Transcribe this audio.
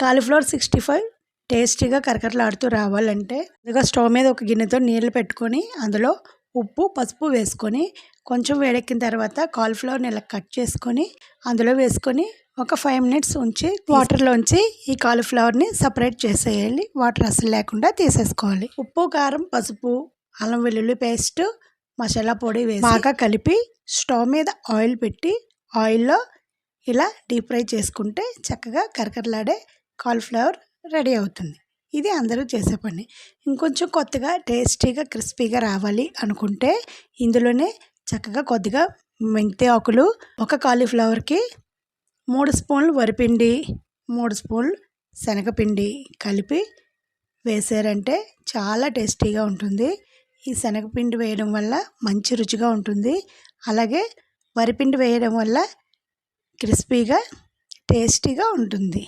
Cauliflower sixty five టేస్టీగా కరకరలాడుతూ రావాలంటే ముందుగా స్టవ్ మీద ఒక గిన్నెతో నీళ్ళు పెట్టుకొని అందులో ఉప్పు పసుపు వేసుకొని కొంచెం వేడెక్కిన తర్వాత కాలీఫ్లవర్ని ఇలా కట్ చేసుకొని అందులో వేసుకొని ఒక ఫైవ్ మినిట్స్ ఉంచి వాటర్లోంచి ఈ కాలీఫ్లవర్ని సపరేట్ చేసేయాలి. వాటర్ అసలు లేకుండా తీసేసుకోవాలి. ఉప్పు కారం పసుపు అల్లం వెల్లుల్లి పేస్ట్ మసాలా పొడి వేసి బాగా కలిపి స్టవ్ మీద ఆయిల్ పెట్టి ఆయిల్లో ఇలా డీప్ ఫ్రై చేసుకుంటే చక్కగా కరకరలాడే కాలీఫ్లవర్ రెడీ అవుతుంది. ఇది అందరూ చేసే పని. ఇంకొంచెం కొత్తగా టేస్టీగా క్రిస్పీగా రావాలి అనుకుంటే ఇందులోనే చక్కగా కొద్దిగా మెంతి ఆకులు ఒక కాలీఫ్లవర్కి మూడు స్పూన్లు వరిపిండి మూడు స్పూన్లు శనగపిండి కలిపి వేసారంటే చాలా టేస్టీగా ఉంటుంది. ఈ శనగపిండి వేయడం వల్ల మంచి రుచిగా ఉంటుంది. అలాగే వరిపిండి వేయడం వల్ల క్రిస్పీగా టేస్టీగా ఉంటుంది.